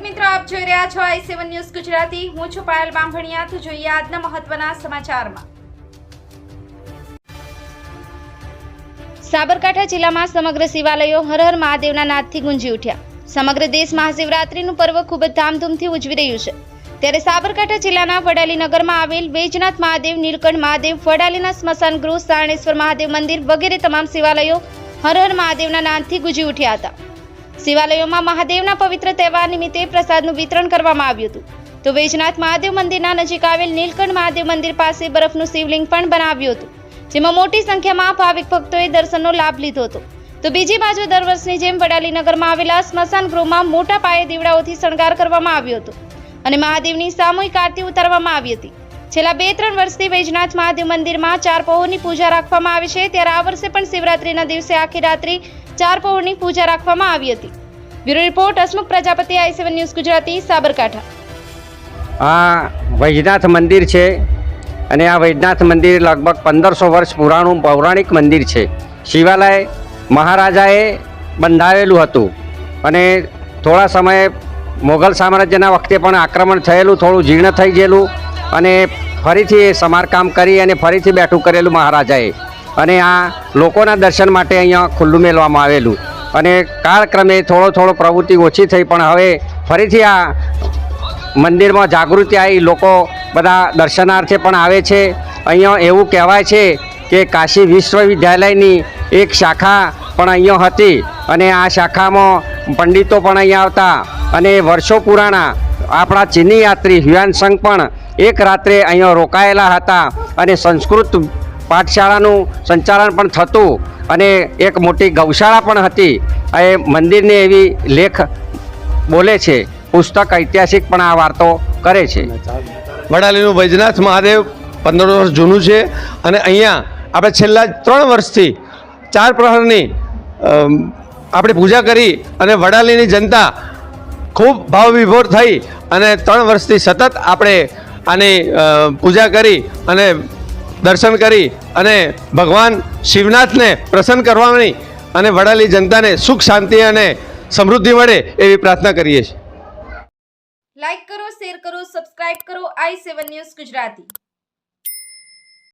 જોઈ રહ્યા છો આઈ સેવન ન્યૂઝ ગુજરાતી. હું છું પાયલ બામભણિયા તો જોઈએ આજના મહત્વના સમાચારમાં. સાબરકાંઠા જિલ્લામાં સમગ્ર શિવાલયો હર હર મહાદેવના નાદથી ગુંજી ઉઠ્યા. સમગ્ર દેશ મહાશિવરાત્રીનું પર્વ ખૂબ જ ધામધૂમથી ઉજવી રહ્યું છે. ત્યારે સાબરકાંઠા જિલ્લાના વડાલી નગરમાં આવેલ વૈજનાથ મહાદેવ, નીલકંઠ મહાદેવ વડાલીના સ્મશાન ગૃહ, સારણેશ્વર મહાદેવ મંદિર વગેરે તમામ શિવાલયો હર હર મહાદેવના નાદથી ગુંજી ઉઠ્યા હતા. શિવાલયોમાં મહાદેવના પવિત્ર તહેવાર નિમિત્તે પ્રસાદનું વિતરણ કરવામાં આવ્યું હતું. તો વૈજનાથ મહાદેવ મંદિરના નજીક આવેલ નીલકંઠ મહાદેવ મંદિર પાસે બરફનું શિવલિંગ પણ બનાવ્યું હતું. જેમાં મોટી સંખ્યામાં ભાવિક ભક્તોએ દર્શનનો લાભ લીધો હતો. તો બીજી બાજુ દર વર્ષની જેમ વડાલીનગરમાં આવેલા સ્મશાન ગૃહમાં મોટા પાયે દીવડાઓથી શણગાર કરવામાં આવ્યો હતો. અને મહાદેવની સામૂહિક આરતી ઉતારવામાં આવી હતી. છેલ્લા બે ત્રણ વર્ષથી વૈજનાથ મહાદેવ મંદિરમાં ચાર પહોરની પૂજા રાખવામાં આવી છે. ત્યારે આ વર્ષે પણ શિવરાત્રીના દિવસે આખી રાત્રિ ચાર પહોરની પૂજા રાખવામાં આવી હતી. Bureau report, Hasmukh Prajapati, I seven news Gujarati, Sabarkantha. આ વૈજનાથ મંદિર છે અને આ વૈજનાથ મંદિર લગભગ પંદરસો વર્ષ પુરાણું પૌરાણિક મંદિર છે. શિવાલય મહારાજાએ બંધાવેલું હતું અને થોડા સમયે મોગલ સામ્રાજ્યના વખતે પણ આક્રમણ થયેલું, થોડું જીર્ણ થઈ ગયેલું અને ફરીથી સમારકામ કરી અને ફરીથી બેઠું કરેલું મહારાજાએ. અને આ લોકોના દર્શન માટે અહીંયા ખુલ્લું મેળવામાં આવેલું. અને કાળક્રમે થોડો થોડો પ્રવૃત્તિ ઓછી થઈ, પણ હવે ફરીથી આ મંદિરમાં જાગૃતિ આવી, લોકો બધા દર્શનાર્થે પણ આવે છે. અહીંયા એવું કહેવાય છે કે કાશી વિશ્વવિદ્યાલયની એક શાખા પણ અહીંયા હતી. અને આ શાખામાં પંડિતો પણ અહીંયા આવતા. અને વર્ષો પુરાણા આપણા ચીની યાત્રી હ્યુઆન પણ એક રાત્રે અહીંયા રોકાયેલા હતા અને સંસ્કૃત પાઠશાળાનું સંચાલન પણ થતું અને એક મોટી ગૌશાળા પણ હતી. એ મંદિરની એવી લેખ બોલે છે, પુસ્તક ઐતિહાસિક પણ આ વાર્તો કરે છે. વડાલીનું વૈજનાથ મહાદેવ પંદર વર્ષ જૂનું છે અને અહીંયા આપણે છેલ્લા ત્રણ વર્ષથી ચાર પ્રહરની આપણે પૂજા કરી અને વડાલીની જનતા ખૂબ ભાવવિભોર થઈ અને ત્રણ વર્ષથી સતત આપણે આની પૂજા કરી અને દર્શન કરી અને ભગવાન શિવનાથને પ્રસન્ન કરવાની અને વડાલી જનતાને સુખ, શાંતિ અને સમૃદ્ધિ મળે એવી પ્રાર્થના કરીએ છીએ. લાઈક કરો શેર કરો સબસ્ક્રાઇબ કરો આઈ સેવન ન્યૂઝ ગુજરાતી.